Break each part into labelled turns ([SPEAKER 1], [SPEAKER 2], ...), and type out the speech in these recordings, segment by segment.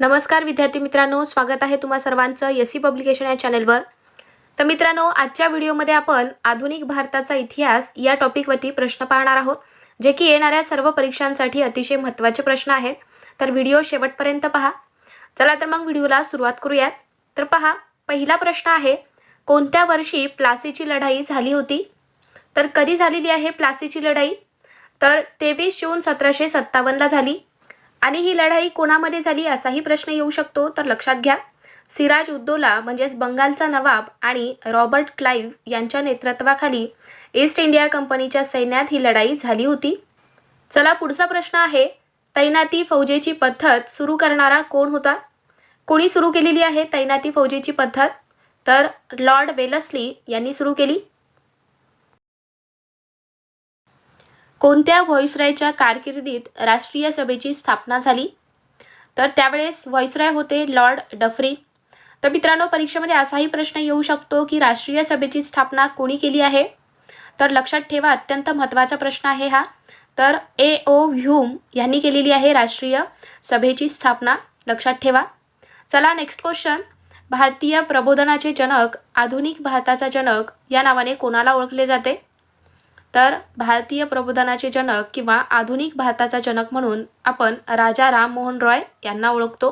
[SPEAKER 1] नमस्कार विद्यार्थी मित्रांनो स्वागत आहे तुम्हा सर्वांचं एस सी पब्लिकेशन या चॅनलवर. तर मित्रांनो आजच्या व्हिडिओमध्ये आपण आधुनिक भारताचा इतिहास या टॉपिकवरती प्रश्न पाहणार आहोत जे की येणाऱ्या सर्व परीक्षांसाठी अतिशय महत्त्वाचे प्रश्न आहेत. तर व्हिडिओ शेवटपर्यंत पहा. चला तर मग व्हिडिओला सुरुवात करूयात. तर पहा पहिला प्रश्न आहे कोणत्या वर्षी प्लासीची लढाई झाली होती? तर कधी झालेली आहे प्लासीची लढाई? तर तेवीस जून सतराशे सत्तावन्नला झाली. आणि ही लढाई कोणामध्ये झाली असाही प्रश्न येऊ शकतो तर लक्षात घ्या. सिराज उद्दोला म्हणजेच बंगालचा नवाब आणि रॉबर्ट क्लाईव्ह यांच्या नेतृत्वाखाली ईस्ट इंडिया कंपनीच्या सैन्यात ही लढाई झाली होती. चला पुढचा प्रश्न आहे तैनाती फौजेची पद्धत सुरू करणारा कोण होता? कोणी सुरू केलेली आहे तैनाती फौजेची पद्धत? तर लॉर्ड वेलस्ली यांनी सुरू केली. कोणत्या व्हॉइसरायच्या कारकिर्दीत राष्ट्रीय सभेची स्थापना झाली? तर त्यावेळेस व्हॉइसराय होते लॉर्ड डफरी. तर मित्रांनो परीक्षेमध्ये असाही प्रश्न येऊ शकतो की राष्ट्रीय सभेची स्थापना कोणी केली आहे? तर लक्षात ठेवा अत्यंत महत्त्वाचा प्रश्न आहे हा. तर ए ओ व्ह्यूम यांनी केलेली आहे राष्ट्रीय सभेची स्थापना. लक्षात ठेवा. चला नेक्स्ट क्वेश्चन भारतीय प्रबोधनाचे जनक आधुनिक भारताचा जनक या नावाने कोणाला ओळखले जाते? तर भारतीय प्रबोधनाचे जनक किंवा आधुनिक भारताचा जनक म्हणून आपण राजा राममोहन रॉय यांना ओळखतो.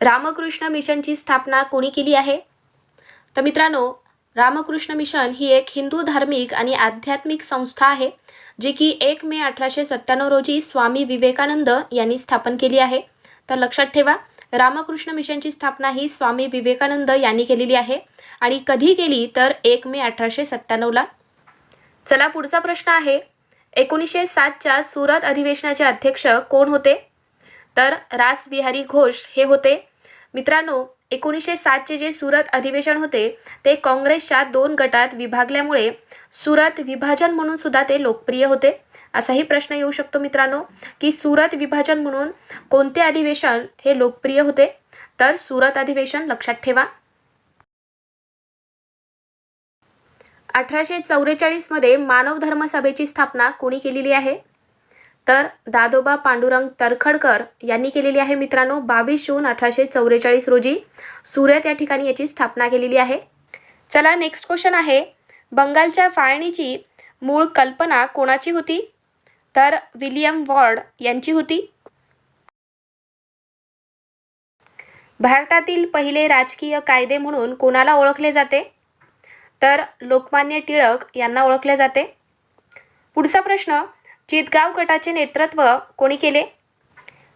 [SPEAKER 1] रामकृष्ण मिशनची स्थापना कोणी केली आहे? तर मित्रांनो रामकृष्ण मिशन ही एक हिंदू धार्मिक आणि आध्यात्मिक संस्था आहे जी की एक मे अठराशे सत्त्याण्णव रोजी स्वामी विवेकानंद यांनी स्थापन केली आहे. तर लक्षात ठेवा रामकृष्ण मिशनची स्थापना ही स्वामी विवेकानंद यांनी केलेली आहे. आणि कधी केली तर एक मे अठराशे सत्त्याण्णवला चला पुढचा प्रश्न आहे. एकोणीसशे सातच्या सुरत अधिवेशनाचे अध्यक्ष कोण होते? तर रासबिहारी घोष हे होते. मित्रांनो एकोणीसशे सातचे जे सुरत अधिवेशन होते ते काँग्रेसच्या दोन गटात विभागल्यामुळे सुरत विभाजन म्हणून सुद्धा ते लोकप्रिय होते. असाही प्रश्न येऊ शकतो मित्रांनो की सुरत विभाजन म्हणून कोणते अधिवेशन हे लोकप्रिय होते? तर सुरत अधिवेशन लक्षात ठेवा. अठराशे चौवेचाळीसमध्ये मानव धर्म सभेची स्थापना कोणी केलेली आहे? तर दादोबा पांडुरंग तरखडकर यांनी केलेली आहे मित्रांनो बावीस जून अठराशे चौवेचाळीस रोजी सुरत या ठिकाणी याची स्थापना केलेली आहे. चला नेक्स्ट क्वेश्चन आहे बंगालच्या फाळणीची मूळ कल्पना कोणाची होती? तर विलियम वॉर्ड यांची होती. भारतातील पहिले राजकीय कायदे म्हणून कोणाला ओळखले जाते? तर लोकमान्य टिळक यांना ओळखले जाते. पुढचा प्रश्न चितगाव गटाचे नेतृत्व कोणी केले?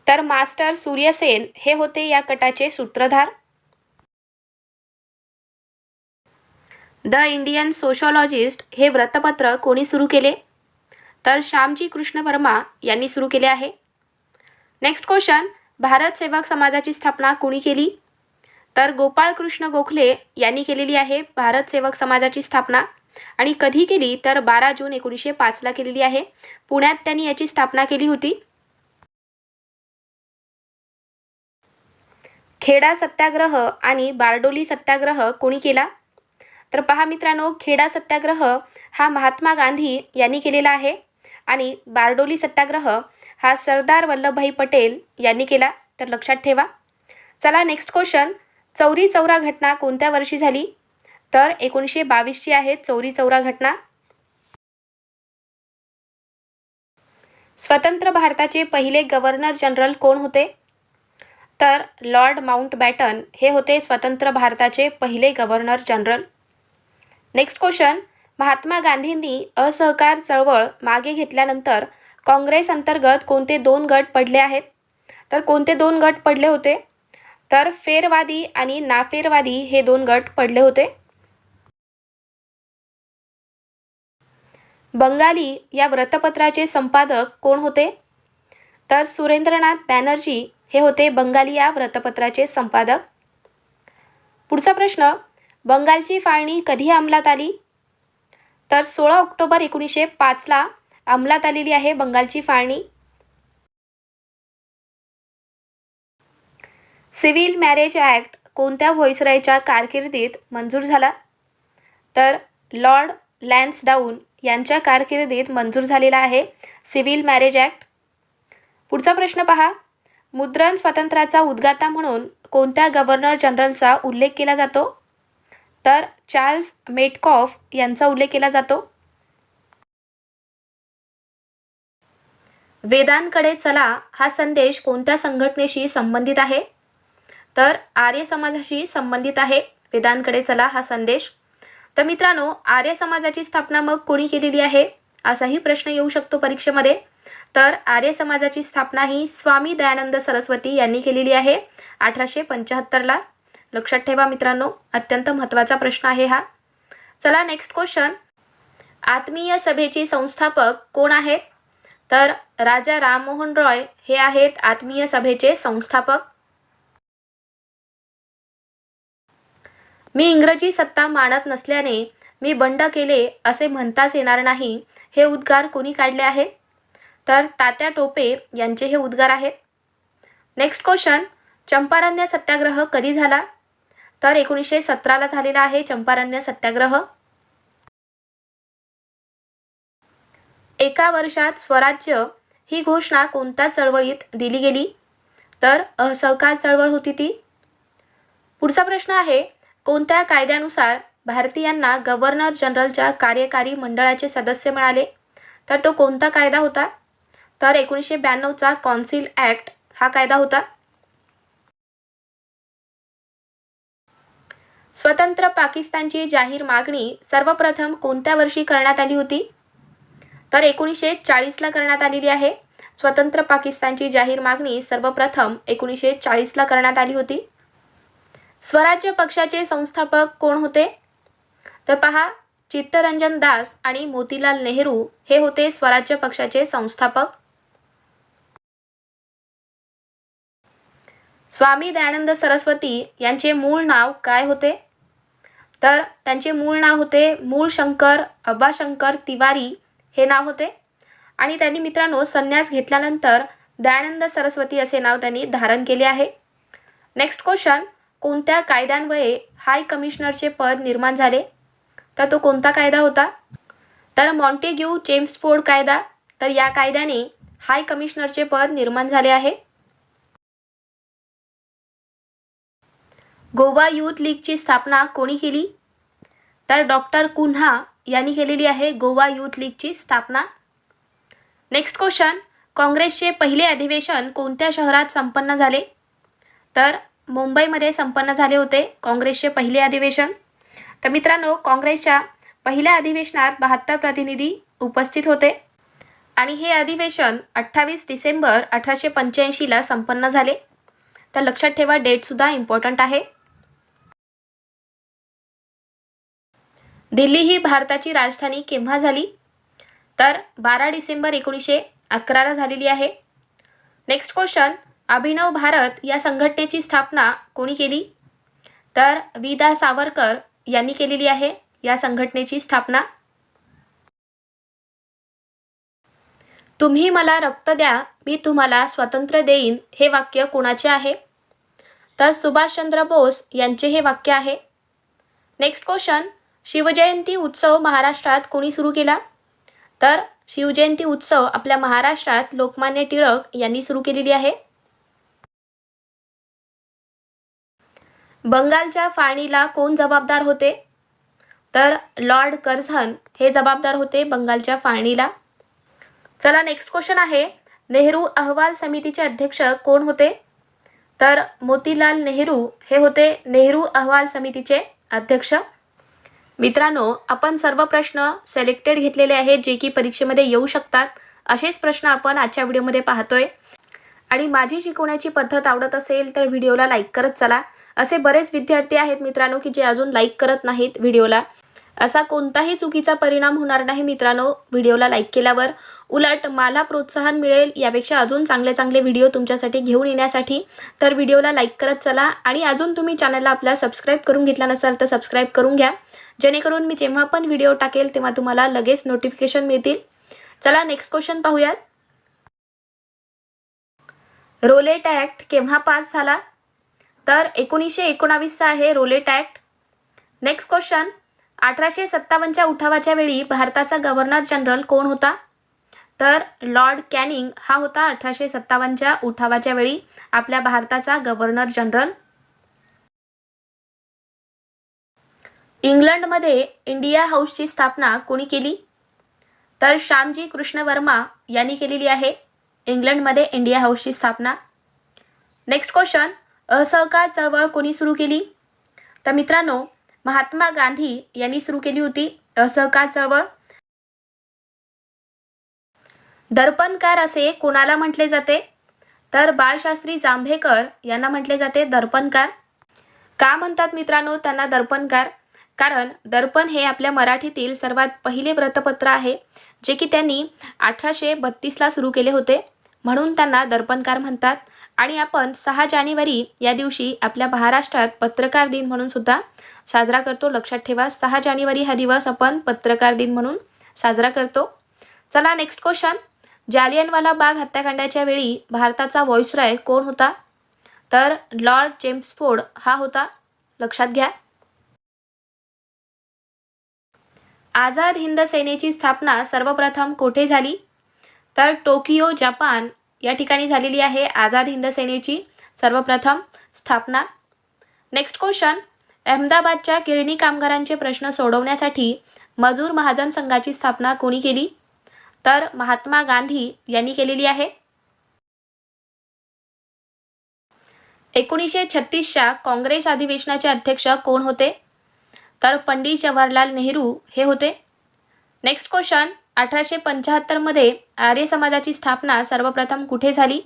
[SPEAKER 1] तर मास्टर सूर्यसेन हे होते या गटाचे सूत्रधार. द इंडियन सोशॉलॉजिस्ट हे वृत्तपत्र कोणी सुरू केले? तर श्यामजी कृष्ण वर्मा यांनी सुरू केले आहे. नेक्स्ट क्वेश्चन भारत सेवक समाजाची स्थापना कोणी केली? तर गोपाळकृष्ण गोखले यांनी केलेली आहे भारत सेवक समाजाची स्थापना. आणि कधी केली? तर बारा जून एकोणीसशे पाचला केलेली आहे. पुण्यात त्यांनी याची स्थापना केली होती. खेडा सत्याग्रह आणि बारडोली सत्याग्रह कोणी केला? तर पहा मित्रांनो खेडा सत्याग्रह हा महात्मा गांधी यांनी केलेला आहे. आणि बारडोली सत्याग्रह हा सरदार वल्लभभाई पटेल यांनी केला. तर लक्षात ठेवा. चला नेक्स्ट क्वेश्चन चौरी चौरा घटना कोणत्या वर्षी झाली? तर एकोणीसशे बावीसची आहे चौरी चौरा घटना. स्वतंत्र भारताचे पहिले गव्हर्नर जनरल कोण होते? तर लॉर्ड माउंट बॅटन हे होते स्वतंत्र भारताचे पहिले governor general next question Mahatma गांधींनी असहकार चळवळ मागे घेतल्यानंतर काँग्रेस अंतर्गत कोणते दोन गट पडले आहेत? तर कोणते दोन गट पडले होते? तर फेरवादी आणि नाफेरवादी हे दोन गट पडले होते. बंगाली या वृत्तपत्राचे संपादक कोण होते? तर सुरेंद्रनाथ बॅनर्जी हे होते बंगाली या वृत्तपत्राचे संपादक. पुढचा प्रश्न बंगालची फाळणी कधी अंमलात आली? तर सोळा ऑक्टोबर एकोणीसशे पाचला अंमलात आलेली आहे बंगालची फाळणी. सिव्हिल मॅरेज ॲक्ट कोणत्या व्हॉइसरायच्या कारकिर्दीत मंजूर झाला? तर लॉर्ड लॅन्सडाऊन यांच्या कारकिर्दीत मंजूर झालेला आहे सिव्हिल मॅरेज ॲक्ट. पुढचा प्रश्न पहा. मुद्रण स्वातंत्र्याचा उद्गाता म्हणून कोणत्या गव्हर्नर जनरलचा उल्लेख केला जातो? तर चार्ल्स मेटकॉफ यांचा उल्लेख केला जातो. वेदांकडे चला हा संदेश कोणत्या संघटनेशी संबंधित आहे? तर आर्य समाजाशी संबंधित आहे. वेदांकडे चला हा संदेश. तर मित्रांनो आर्य समाजाची स्थापना मग कोणी केलेली आहे? असाही प्रश्न येऊ शकतो परीक्षेमध्ये. तर आर्य समाजाची स्थापना ही स्वामी दयानंद सरस्वती यांनी केलेली आहे अठराशे पंच्याहत्तरला. लक्षात ठेवा मित्रांनो अत्यंत महत्त्वाचा प्रश्न आहे हा. चला नेक्स्ट क्वेश्चन आत्मीय सभेचे संस्थापक कोण आहेत? तर राजा राममोहन रॉय हे आहेत आत्मीय सभेचे संस्थापक. मी इंग्रजी सत्ता मानत नसल्याने मी बंड केले असे म्हणताच येणार नाही हे उद्गार कोणी काढले आहे? तर तात्या टोपे यांचे हे उद्गार आहेत. नेक्स्ट क्वेश्चन चंपारण्य सत्याग्रह कधी झाला? तर एकोणीसशे सतराला झालेला आहे चंपारण्य सत्याग्रह. एका वर्षात स्वराज्य ही घोषणा कोणत्या चळवळीत दिली गेली? तर असहकार चळवळ होती ती. पुढचा प्रश्न आहे कोणत्या कायद्यानुसार भारतीयांना गव्हर्नर जनरलच्या कार्यकारी मंडळाचे सदस्य मिळाले? तर तो कोणता कायदा होता? तर एकोणीसशे ब्याण्णवचा कॉन्सिल ॲक्ट हा कायदा होता. स्वतंत्र पाकिस्तानची जाहीर मागणी सर्वप्रथम कोणत्या वर्षी करण्यात आली होती? तर एकोणीसशे चाळीसला करण्यात आलेली आहे. स्वतंत्र पाकिस्तानची जाहीर मागणी सर्वप्रथम एकोणीसशे चाळीसला करण्यात आली होती. स्वराज्य पक्षाचे संस्थापक कोण होते? तर पहा चित्तरंजन दास आणि मोतीलाल नेहरू हे होते स्वराज्य पक्षाचे संस्थापक. स्वामी दयानंद सरस्वती यांचे मूळ नाव काय होते? तर त्यांचे मूळ नाव होते मूळ शंकर अब्बाशंकर तिवारी हे नाव होते. आणि त्यांनी मित्रांनो संन्यास घेतल्यानंतर दयानंद सरस्वती असे नाव त्यांनी धारण केले आहे. नेक्स्ट क्वेश्चन कोणत्या कायद्यान्वये हाय कमिशनरचे पद निर्माण झाले? तर तो कोणता कायदा होता? तर मॉन्टेग्यू चेम्सफोर्ड कायदा. तर या कायद्याने हाय कमिशनरचे पद निर्माण झाले आहे. गोवा यूथ लीगची स्थापना कोणी केली? तर डॉक्टर कुन्हा यांनी केलेली आहे गोवा यूथ लीगची स्थापना. नेक्स्ट क्वेश्चन काँग्रेसचे पहिले अधिवेशन कोणत्या शहरात संपन्न झाले? तर मुंबईमध्ये संपन्न झाले होते काँग्रेसचे पहिले अधिवेशन. तर मित्रांनो काँग्रेसच्या पहिल्या अधिवेशनात बहात्तर प्रतिनिधी उपस्थित होते. आणि हे अधिवेशन अठ्ठावीस डिसेंबर अठराशे पंच्याऐंशीला संपन्न झाले. तर लक्षात ठेवा डेटसुद्धा इम्पॉर्टंट आहे. दिल्ली ही भारताची राजधानी केव्हा झाली? तर बारा डिसेंबर एकोणीसशे अकराला झालेली आहे. नेक्स्ट क्वेश्चन अभिनव भारत या संघटनेची स्थापना कोणी केली? तर विदा सावरकर यांनी केलेली आहे या संघटनेची स्थापना. तुम्ही मला रक्त द्या मी तुम्हाला स्वातंत्र्य देईन हे वाक्य कोणाचे आहे? तर सुभाषचंद्र बोस यांचे हे वाक्य आहे. नेक्स्ट क्वेश्चन शिवजयंती उत्सव महाराष्ट्रात कोणी सुरू केला? तर शिवजयंती उत्सव आपल्या महाराष्ट्रात लोकमान्य टिळक यांनी सुरू केलेली आहे. बंगालच्या फाळणीला कोण जबाबदार होते? तर लॉर्ड कर्झन हे जबाबदार होते बंगालच्या फाळणीला. चला नेक्स्ट क्वेश्चन आहे. नेहरू अहवाल समितीचे अध्यक्ष कोण होते? तर मोतीलाल नेहरू हे होते नेहरू अहवाल समितीचे अध्यक्ष. मित्रांनो आपण सर्व प्रश्न सिलेक्टेड घेतलेले आहेत जे की परीक्षेमध्ये येऊ शकतात. असेच प्रश्न आपण आजच्या व्हिडिओमध्ये पाहतोय. आणि माझी शिकवण्याची पद्धत आवडत असेल तर व्हिडिओला लाईक करत चला. असे बरेच विद्यार्थी आहेत मित्रांनो की जे अजून लाईक करत नाहीत व्हिडिओला. असा कोणताही चुकीचा परिणाम होणार नाही मित्रांनो व्हिडिओला लाईक केल्यावर. उलट मला प्रोत्साहन मिळेल यापेक्षा अजून चांगले चांगले व्हिडिओ तुमच्यासाठी घेऊन येण्यासाठी. तर व्हिडिओला लाईक करत चला. आणि अजून तुम्ही चॅनलला आपल्या सबस्क्राईब करून घेतला नसाल तर सबस्क्राईब करून घ्या. जेणेकरून मी जेव्हा पण व्हिडिओ टाकेल तेव्हा तुम्हाला लगेच नोटिफिकेशन मिळतील. चला नेक्स्ट क्वेश्चन पाहूयात. रोलेट ॲक्ट केव्हा पास झाला? तर एकोणीसशे एकोणावीसचा आहे रोलेट ॲक्ट नेक्स्ट क्वेश्चन अठराशे सत्तावन्नच्या उठावाच्या वेळी भारताचा गव्हर्नर जनरल कोण होता? तर लॉर्ड कॅनिंग हा होता अठराशे सत्तावन्नच्या उठावाच्या वेळी आपल्या भारताचा गव्हर्नर जनरल इंग्लंडमध्ये इंडिया हाऊसची स्थापना कोणी केली? तर श्यामजी कृष्ण वर्मा यांनी केलेली आहे इंग्लंडमध्ये इंडिया हाऊसची स्थापना. नेक्स्ट क्वेश्चन असहकार चळवळ कोणी सुरू केली? तर मित्रांनो महात्मा गांधी यांनी सुरू केली होती असहकार चळवळ. दर्पणकार असे कोणाला म्हटले जाते? तर बाळशास्त्री जांभेकर यांना म्हटले जाते दर्पणकार. का म्हणतात मित्रांनो त्यांना दर्पणकार? कारण दर्पण हे आपल्या मराठीतील सर्वात पहिले वृत्तपत्र आहे जे की त्यांनी अठराशे बत्तीसला सुरू केले होते. म्हणून त्यांना दर्पणकार म्हणतात. आणि आपण सहा जानेवारी या दिवशी आपल्या महाराष्ट्रात पत्रकार दिन म्हणून सुद्धा साजरा करतो. लक्षात ठेवा सहा जानेवारी हा दिवस आपण पत्रकार दिन म्हणून साजरा करतो. चला नेक्स्ट क्वेश्चन जालियनवाला बाग हत्याकांडाच्या वेळी भारताचा व्हॉइसराय कोण होता? तर लॉर्ड जेम्स फोर्ड हा होता. लक्षात घ्या. आझाद हिंद सेनेची स्थापना सर्वप्रथम कोठे झाली? तर टोकियो जपान या ठिकाणी झालेली आहे आझाद हिंद सेनेची सर्वप्रथम स्थापना. नेक्स्ट क्वेश्चन अहमदाबादच्या गिरणी कामगारांचे प्रश्न सोडवण्यासाठी मजूर महाजन संघाची स्थापना कोणी केली? तर महात्मा गांधी यांनी केलेली आहे. एकोणीसशे छत्तीसच्या काँग्रेस अधिवेशनाचे अध्यक्ष कोण होते? तर पंडित जवाहरलाल नेहरू हे होते. नेक्स्ट क्वेश्चन अठराशे पंच्याहत्तरमध्ये आर्य समाजाची स्थापना सर्वप्रथम कुठे झाली?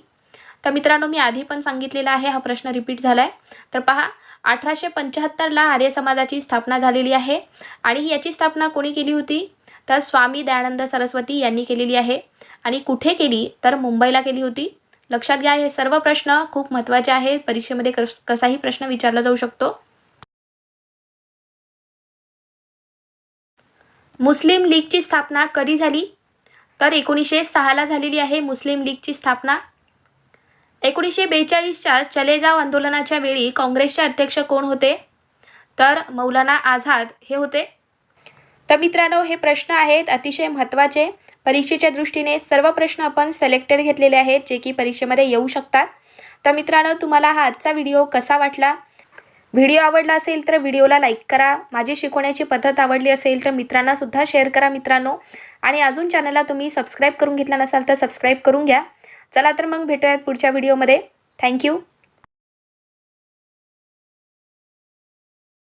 [SPEAKER 1] तर मित्रांनो मी आधी पण सांगितलेला आहे हा प्रश्न रिपीट झाला आहे तर पहा अठराशे पंच्याहत्तरला आर्य समाजाची स्थापना झालेली आहे आणि याची स्थापना कोणी केली होती? तर स्वामी दयानंद सरस्वती यांनी केलेली आहे. आणि कुठे केली? तर मुंबईला केली होती. लक्षात घ्या हे सर्व प्रश्न खूप महत्त्वाचे आहेत. परीक्षेमध्ये कस कसाही प्रश्न विचारला जाऊ शकतो. मुस्लिम लीगची स्थापना कधी झाली? तर एकोणीसशे सहाला झालेली आहे मुस्लिम लीगची स्थापना. एकोणीसशे बेचाळीसच्या चले जाव आंदोलनाच्या वेळी काँग्रेसचे अध्यक्ष कोण होते? तर मौलाना आझाद हे होते. तर मित्रांनो हे प्रश्न आहेत अतिशय महत्त्वाचे. परीक्षेच्या दृष्टीने सर्व प्रश्न आपण सिलेक्टेड घेतलेले आहेत जे की परीक्षेमध्ये येऊ शकतात. तर मित्रांनो तुम्हाला हा आजचा व्हिडिओ कसा वाटला? व्हिडिओ आवडला असेल तर व्हिडिओला लाईक करा. माझी शिकवण्याची पद्धत आवडली असेल तर मित्रांनासुद्धा शेअर करा मित्रांनो. आणि अजून चॅनलला तुम्ही सबस्क्राईब करून घेतला नसाल तर सबस्क्राईब करून घ्या. चला तर मग भेटूयात पुढच्या व्हिडिओमध्ये. थँक्यू.